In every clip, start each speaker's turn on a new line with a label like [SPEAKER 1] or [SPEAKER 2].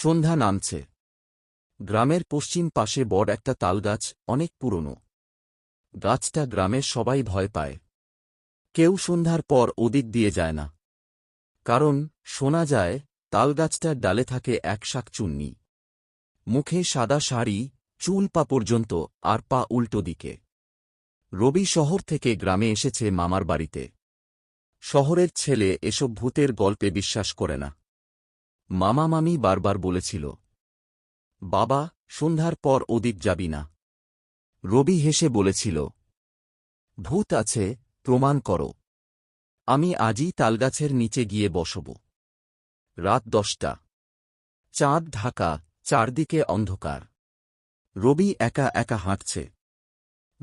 [SPEAKER 1] সন্ধ্যা নামছে। গ্রামের পশ্চিম পাশে বড় একটা তালগাছ, অনেক পুরনো। গাছটা গ্রামের সবাই ভয় পায়। কেউ সন্ধ্যার পর ওদিক দিয়ে যায় না। কারণ, শোনা যায়, তালগাছটার ডালে থাকে এক শাক চুন্নি। মুখে সাদা শাড়ি, চুল পা পর্যন্ত, আর পা উল্টো দিকে। রবি শহর থেকে গ্রামে এসেছে মামার বাড়িতে। শহরের ছেলে এসব ভূতের গল্পে বিশ্বাস করে না। মামা মামি বারবার বলেছিল, বাবা, সন্ধ্যার পর ওদিক যাবি না। রবি হেসে বলেছিল, ভূত আছে, প্রমাণ করো। আমি আজই তালগাছের নিচে গিয়ে বসব। রাত দশটা। চাঁদ ঢাকা, চারদিকে অন্ধকার। রবি একা একা হাঁটছে।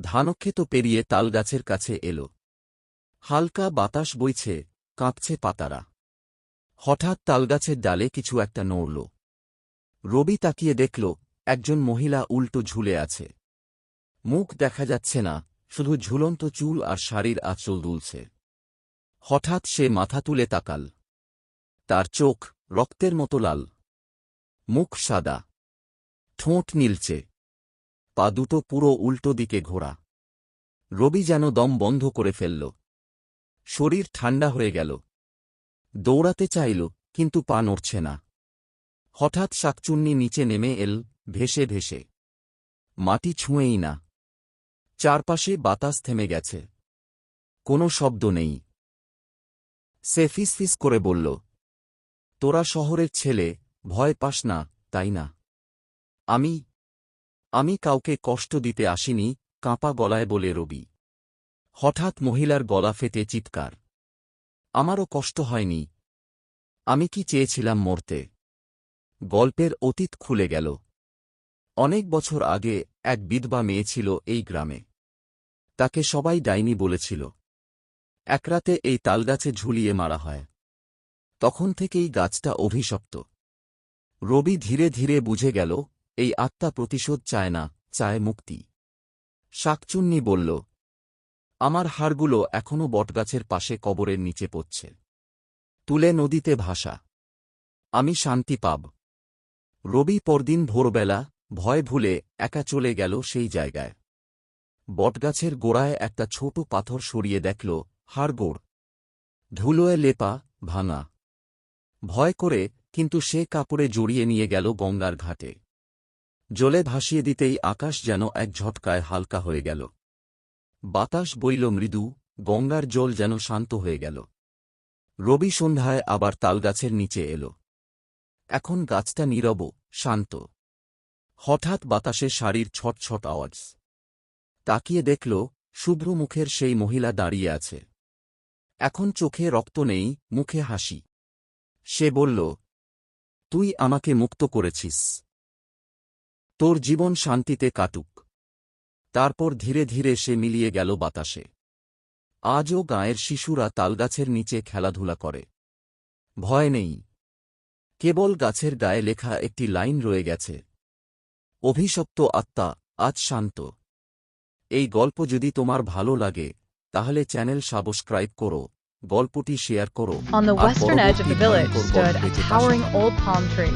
[SPEAKER 1] ধানক্ষেত পেরিয়ে তালগাছের কাছে এল। হালকা বাতাস বইছে, কাঁপছে পাতারা। হঠাৎ তালগাছের ডালে কিছু একটা নড়ল। রবি তাকিয়ে দেখল, একজন মহিলা উল্টো ঝুলে আছে। মুখ দেখা যাচ্ছে না, শুধু ঝুলন্ত চুল আর শাড়ির আঁচল দুলছে। হঠাৎ সে মাথা তুলে তাকাল। তার চোখ রক্তের মতো লাল। মুখ সাদা। ঠোঁট নীলচে। পা দুটো পুরো উল্টো দিকে ঘোরা। রবি যেন দম বন্ধ করে ফেলল। শরীর ঠান্ডা হয়ে গেল। দৌড়াতে চাইল, কিন্তু পা নড়ছে না। হঠাৎ শাকচুন্নি নিচে নেমে এল, ভেসে ভেসে। মাটি ছুঁয়েই না। চারপাশে বাতাস থেমে গেছে। কোনো শব্দ নেই। সে ফিসফিস করে বলল, তোরা শহরের ছেলে, ভয় পাস না, তাই না? আমি আমি কাউকে কষ্ট দিতে আসিনি, কাঁপা গলায় বলে রবি। হঠাৎ মহিলার গলা ফেটে চিৎকার। আমারও কষ্ট হয়নি। আমি কি চেয়েছিলাম মরতে? গল্পের অতীত খুলে গেল। অনেক বছর আগে এক বিধবা মেয়ে ছিল এই গ্রামে। তাকে সবাই ডাইনি বলেছিল। এক রাতে এই তালগাছে ঝুলিয়ে মারা হয়। তখন থেকেই গাছটা অভিশপ্ত। রবি ধীরে ধীরে বুঝে গেল, এই আত্মা প্রতিশোধ চায় না, চায় মুক্তি। শাকচুন্নি বলল আমার হাড়গুলো এখনও বটগাছের পাশে কবরের নিচে পড়ছে। তুলে নদীতে ভাসা। আমি শান্তি পাব। রবি পরদিন ভোরবেলা ভয় ভুলে একা চলে গেল সেই জায়গায়। বটগাছের গোড়ায় একটা ছোট পাথর সরিয়ে দেখল হাড়গোড় ধুলোয় লেপা, ভাঙা। ভয় করে কিন্তু সে কাপড়ে জড়িয়ে নিয়ে গেল গঙ্গার ঘাটে। জলে ভাসিয়ে দিতেই আকাশ যেন এক ঝটকায় হালকা হয়ে গেল। বাতাস বইল মৃদু, গঙ্গার জল যেন শান্ত হয়ে গেল। রবি সন্ধ্যায় আবার তালগাছের নিচে এল। এখন গাছটা নীরব, শান্ত। হঠাৎ বাতাসে শাড়ির ছটছট আওয়াজ। তাকিয়ে দেখল, শুভ্র মুখের সেই মহিলা দাঁড়িয়ে আছে। এখন চোখে রক্ত নেই, মুখে হাসি। সে বলল, তুই আমাকে মুক্ত করেছিস। তোর জীবন শান্তিতে কাটুক। তারপর ধীরে ধীরে সে মিলিয়ে গেল বাতাসে। আজও গাঁয়ের শিশুরা তালগাছের নিচে খেলাধুলা করে। ভয় নেই। কেবল গাছের গায়ে লেখা একটি লাইন রয়ে গেছে। অভিশপ্ত আত্মা আজ শান্ত। এই গল্প যদি তোমার ভালো লাগে তাহলে চ্যানেল সাবস্ক্রাইব করো গল্পটি শেয়ার করো।
[SPEAKER 2] On the western edge of the village stood a towering old palm tree.